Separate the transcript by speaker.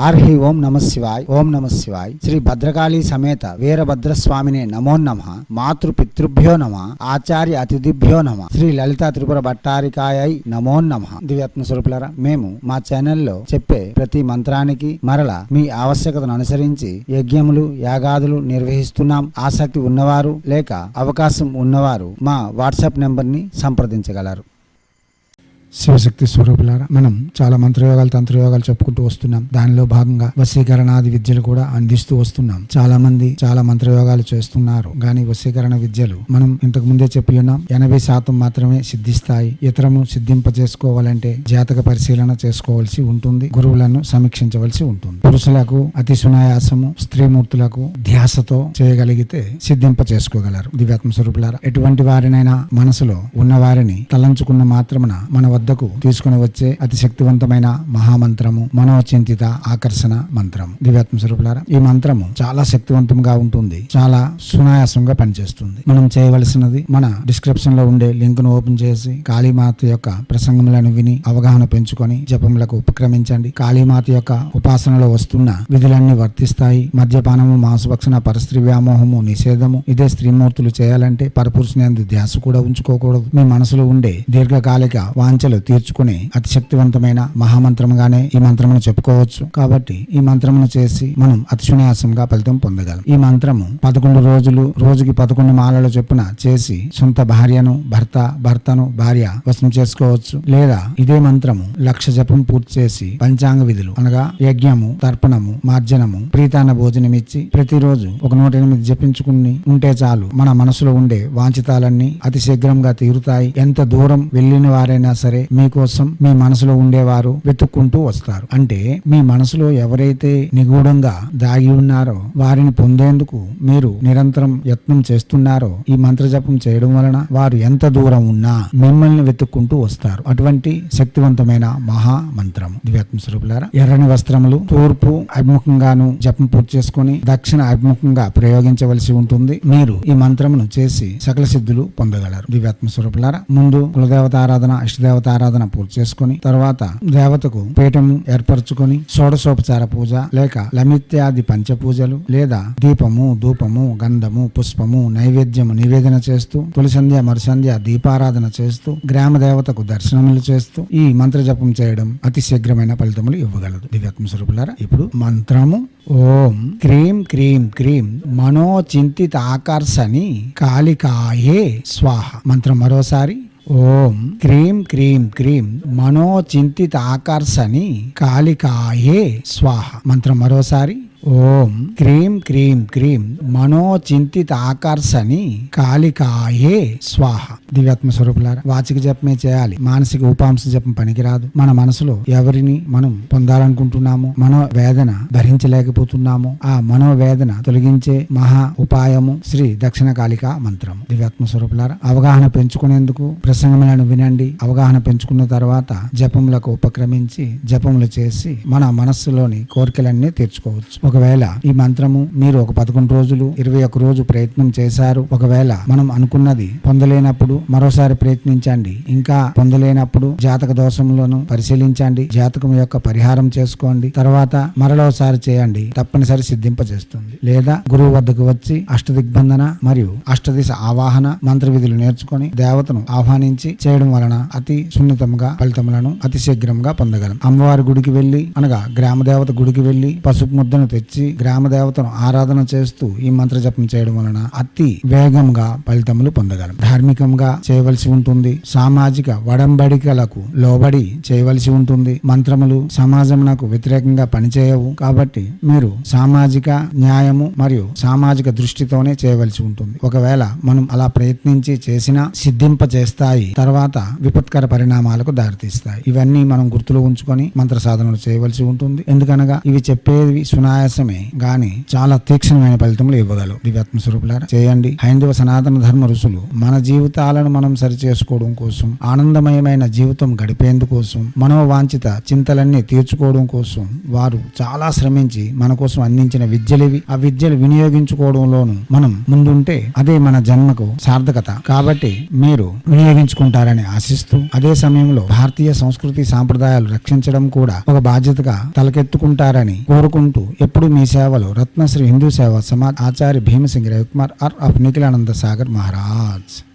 Speaker 1: ఆర్హి ఓం నమ శివాయ్ ఓం నమ శివాయ్. శ్రీ భద్రకాళి సమేత వీరభద్రస్వామినే నమో నమ. మాతృ పితృభ్యో నమ. ఆచార్య అతిథిభ్యో నమ. శ్రీ లలిత త్రిపుర భట్టారికాయ నమో నమ. దివ్యాత్మ మేము మా ఛానల్లో చెప్పే ప్రతి మంత్రానికి మరల మీ ఆవశ్యకతను అనుసరించి యజ్ఞములు యాగాదులు నిర్వహిస్తున్నాం. ఆసక్తి ఉన్నవారు లేక అవకాశం ఉన్నవారు మా వాట్సాప్ నెంబర్ని సంప్రదించగలరు.
Speaker 2: శివశక్తి స్వరూపులారా మనం చాలా మంత్రయోగాలు తంత్రయోగాలు చెప్పుకుంటూ వస్తున్నాం. దానిలో భాగంగా వశీకరణాది విద్యలు కూడా అందిస్తూ వస్తున్నాం. చాలా మంది చాలా మంత్రయోగాలు చేస్తున్నారు. కానీ వశీకరణ విద్యలు మనం ఇంతకు ముందే చెప్పి ఉన్నాం. ఎనభై శాతం మాత్రమే సిద్ధిస్తాయి. ఇతరము సిద్ధింప చేసుకోవాలంటే జాతక పరిశీలన చేసుకోవాల్సి ఉంటుంది. గురువులను సమీక్షించవలసి ఉంటుంది. పురుషులకు అతి సునాయాసము స్త్రీమూర్తులకు ధ్యాసతో చేయగలిగితే సిద్ధింప చేసుకోగలరు దివ్యాత్మ స్వరూపులారా ఎటువంటి వారినైనా మనసులో ఉన్న వారిని తలంచుకున్న మాత్రమున మన వద్ద వద్దకు తీసుకుని వచ్చే అతి శక్తివంతమైన మహామంత్రము మనోచింతిత ఆకర్షణ మంత్రం దివ్యాత్మ స్వరూపులారా ఈ మంత్రము చాలా శక్తివంతంగా ఉంటుంది. చాలా సునాయాసంగా పనిచేస్తుంది. మనం చేయవలసినది మన డిస్క్రిప్షన్లో ఉండే లింక్ను ఓపెన్ చేసి కాళీమాత యొక్క ప్రసంగములను విని అవగాహన పెంచుకొని జపములకు ఉపక్రమించండి. కాళీమాత యొక్క ఉపాసనలో వస్తున్న విధులన్నీ వర్తిస్తాయి. మద్యపానము మాంసభక్షణ పరస్త్రీ వ్యామోహము నిషేధము ఇదే స్త్రీమూర్తులు చేయాలంటే పరపురుషుని ధ్యాస కూడా ఉంచుకోకూడదు. మీ మనసులో ఉండే దీర్ఘకాలిక వాంఛలు తీర్చుకునే అతి శక్తివంతమైన మహామంత్రముగానే ఈ మంత్రమును చెప్పుకోవచ్చు. కాబట్టి ఈ మంత్రమును చేసి మనం అతిశున్యాసంగా ఫలితం పొందగలం. ఈ మంత్రము పదకొండు రోజులు రోజుకి పదకొండు మాలలు చొప్పున చేసి సొంత భార్యను భర్త భర్తను భార్య వశం చేసుకోవచ్చు. లేదా ఇదే మంత్రము లక్ష జపం పూర్తి చేసి పంచాంగ విధులు అనగా యజ్ఞము తర్పణము మార్జనము ప్రీతాన భోజనం ఇచ్చి ప్రతిరోజు ఒక నూట ఎనిమిది జపించుకుని ఉంటే చాలు మన మనసులో ఉండే వాంఛితాలన్నీ అతి శీఘ్రంగా తీరుతాయి. ఎంత దూరం వెళ్ళిన వారైనా సరే మీకోసం మీ మనసులో ఉండేవారు వెతుక్కుంటూ వస్తారు. అంటే మీ మనసులో ఎవరైతే నిగూఢంగా దాగి ఉన్నారో వారిని పొందేందుకు మీరు నిరంతరం యత్నం చేస్తున్నారో ఈ మంత్ర జపం చేయడం వలన వారు ఎంత దూరం ఉన్నా మిమ్మల్ని వెతుక్కుంటూ వస్తారు. అటువంటి శక్తివంతమైన మహా మంత్రము దివ్యాత్మ స్వరూపులారా ఎర్రని వస్త్రములు తూర్పు అభిముఖంగాను జపం పూర్తి చేసుకుని దక్షిణ అభిముఖంగా ప్రయోగించవలసి ఉంటుంది. మీరు ఈ మంత్రమును చేసి సకల సిద్ధులు పొందగలరు. దివ్యాత్మ స్వరూపులారా ముందు కులదేవత ఆరాధన ఇష్టదేవత ఆరాధన పూర్తి చేసుకుని తర్వాత దేవతకు పీఠము ఏర్పరచుకొని షోడశోపచార పూజ లేక లమిత్యాది పంచ పూజలు లేదా దీపము ధూపము గంధము పుష్పము నైవేద్యము నివేదన చేస్తూ తొలిసంధ్య మరుసంధ్య దీపారాధన చేస్తూ గ్రామ దేవతకు దర్శనములు చేస్తూ ఈ మంత్ర జపం చేయడం అతి శీఘ్రమైన ఫలితములు ఇవ్వగలదు. దివ్యాత్మ స్వరూపులారా ఇప్పుడు మంత్రము. ఓం క్రీం క్రీం క్రీం మనోచింతిత ఆకర్షణి కాళికాయే స్వాహ. మంత్రం మరోసారి. ఓం క్రీం క్రీం క్రీం మనోచింతిత ఆకర్షణి కాళికాయే స్వాహ. మంత్రం మరోసారి. ఓం క్రీం క్రీం క్రీం మనోచింతిత ఆకర్షణి కాళికాయే స్వాహ. దివ్యాత్మ స్వరూపులారా వాచిక జపమే చేయాలి. మానసిక ఉపాంశ జపం పనికిరాదు. మన మనసులో ఎవరిని మనం పొందాలనుకుంటున్నాము మనో వేదన ఆ మనోవేదన తొలగించే మహా ఉపాయము శ్రీ దక్షిణ కాళిక మంత్రం దివ్యాత్మ స్వరూపులారా అవగాహన పెంచుకునేందుకు ప్రసంగములను వినండి. అవగాహన పెంచుకున్న తర్వాత జపములకు ఉపక్రమించి జపములు చేసి మన మనస్సులోని కోరికలన్నీ తీర్చుకోవచ్చు. ఒకవేళ ఈ మంత్రము మీరు ఒక పదకొండు రోజులు ఇరవై ఒక రోజు ప్రయత్నం చేశారు ఒకవేళ మనం అనుకున్నది పొందలేనప్పుడు మరోసారి ప్రయత్నించండి. ఇంకా పొందలేనప్పుడు జాతక దోషంలోను పరిశీలించండి జాతకం యొక్క పరిహారం చేసుకోండి తర్వాత మరలోసారి చేయండి తప్పనిసరి సిద్ధింప చేస్తుంది లేదా గురువు వద్దకు వచ్చి అష్టదిగ్బంధన మరియు అష్టదిశ ఆవాహన మంత్ర విధులు నేర్చుకొని దేవతను ఆహ్వానించి చేయడం వలన అతి సున్నితంగా ఫలితములను అతి శీఘ్రంగా పొందగలం. అమ్మవారి గుడికి వెళ్ళి అనగా గ్రామ దేవత గుడికి వెళ్ళి పసుపు ముద్దను తెచ్చి గ్రామ దేవతను ఆరాధన చేస్తూ ఈ మంత్ర జపం చేయడం వలన అతి వేగంగా ఫలితములు పొందగలం. ధార్మికంగా చేయవలసి ఉంటుంది. సామాజిక వడంబడికలకు లోబడి చేయవలసి ఉంటుంది. మంత్రములు సమాజం నాకు వ్యతిరేకంగా పనిచేయవు. కాబట్టి మీరు సామాజిక న్యాయము మరియు సామాజిక దృష్టితోనే చేయవలసి ఉంటుంది. ఒకవేళ మనం అలా ప్రయత్నించి చేసినా సిద్ధింప చేస్తాయి తర్వాత విపత్కర పరిణామాలకు దారితీస్తాయి. ఇవన్నీ మనం గుర్తులో ఉంచుకొని మంత్ర సాధనలు చేయవలసి ఉంటుంది. ఎందుకనగా ఇవి చెప్పేవి సునాయాస కోసమే గాని చాలా తీక్షణమైన ఫలితములు ఇవ్వగలవు. దివ్యాత్మ స్వరూపులారా చేయండి. హైందవ సనాతన ధర్మ ఋషులు మన జీవితాలను మనం సరి చేసుకోవడం కోసం ఆనందమయమైన జీవితం గడిపేందుకోసం మనోవాంఛిత చింతలన్నీ తీర్చుకోవడం కోసం వారు చాలా శ్రమించి మన కోసం అందించిన విద్యలేవి. ఆ విద్యలు వినియోగించుకోవడంలోను మనం ముందుంటే అదే మన జన్మకు సార్థకత. కాబట్టి మీరు వినియోగించుకుంటారని ఆశిస్తూ అదే సమయంలో భారతీయ సంస్కృతి సాంప్రదాయాలు రక్షించడం కూడా ఒక బాధ్యతగా తలకెత్తుకుంటారని కోరుకుంటూ ఎప్పుడు ఇప్పుడు మీ సేవలో. Ratnashri Hindu Seva Samaj Acharya Bhimsingh Ravikumar are of Nikhilananda Sagar Maharaj.